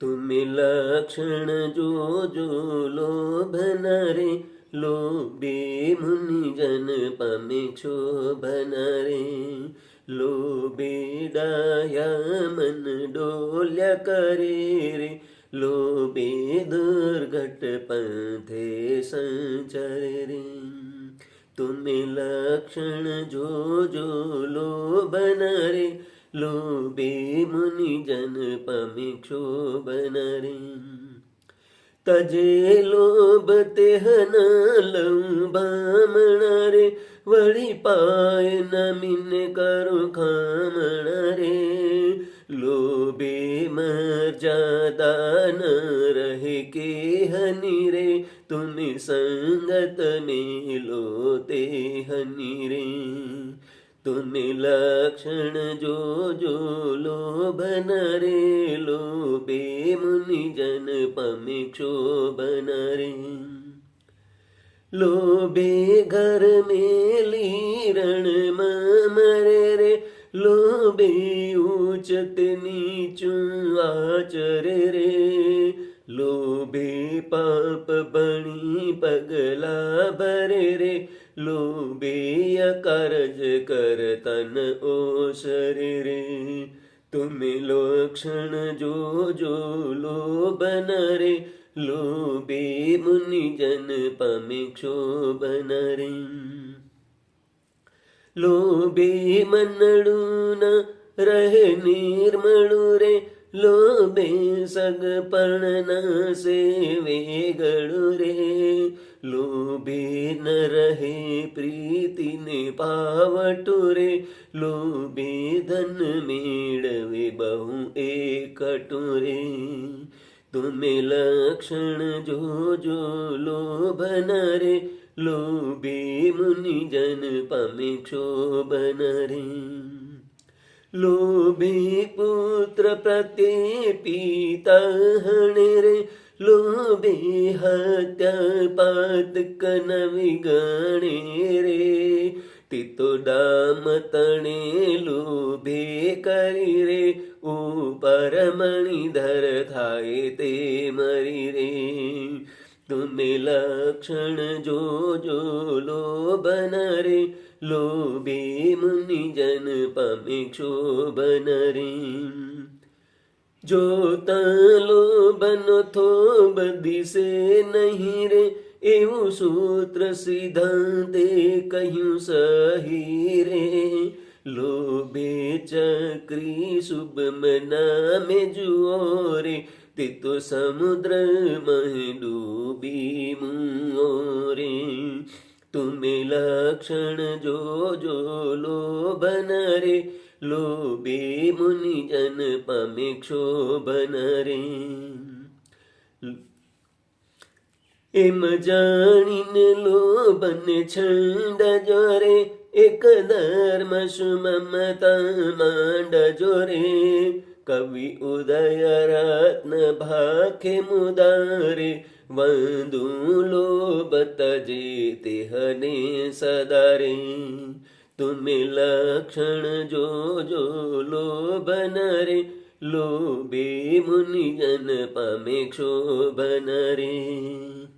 તમે લક્ષણ જોજો લોભનારે લોભે મુનિજન પામે શોભનારે લોભે ડાયા મન ડોલ્યા કરે રે લોભે દુર્ઘટ પંથે સંચરે રે તમે લક્ષણ જોજો લોભનારે लक्षण जो जो लोभन रे लोभे मुनिजन पामे क्षोभन रे तजे लोभ ते हन लंबामणारे वळी पाय नमिन करू खामणारे। लोभे मर्यादा न रहे के हनी रे तुम्ही संगत मेलो ते हनी रे તમે લક્ષણ જોજો લોભન રે લોભે મુનિજન પમે ક્ષોભન રે લોભે ઘર મેલી રણ મરે રે, લોભે ઉચત નીચું આચરે રે. લોભે પાપ બણી પગલા ભરે રે લોબિયા કરજ કર તન ઓ શરીર તમે લોક્ષણ જોજો લોબન રે લોબે મુનિજન પમે ક્ષોભન રે લોબે મનડું રહે નિર્મળું રે લોબે સગપણ સેવે ગળું રે લોભે ન રહે પ્રીતિને પાવટું રે લોભે ધન મેળવે બહુ એકટું રે તમે લક્ષણ જોજો લોભન રે, લોભે મુનિજન પમે ક્ષોભન રે. લોભે પુત્ર પ્રત્યે પિતા હણે લોભે હત્યા પાતક નવી ગણે રે. તે તો ડામ તણે લોભે કરી રે. ઉપર મણિધર થાય તે મરી રે. તમે લક્ષણ જોજો લોભન રે. લોભે મુનિજન પમે ક્ષોભન રે. जो तालो बन थो बदी से नहीं रे, एवं सूत्र सिद्धांते कहू सही रे। लोभे चक्री शुभ मना में जुओ रे, तितो समुद्र डूबी मुरे तुम्हें लक्षण जो जो लो बन रे લોભે મુનિજન પામે ક્ષોભન રે એમ જાણીને લોભન છંડ જોરે એક ધર્મ સુમમતા માંડ જોરે કવિ ઉદય રત્ન ભાખે મુદારે વંદુ લોભ તજે તે હને સદારે તમે લક્ષણ જોજો લોભન રે લોભે મુનિજન પામે ક્ષોભન રે.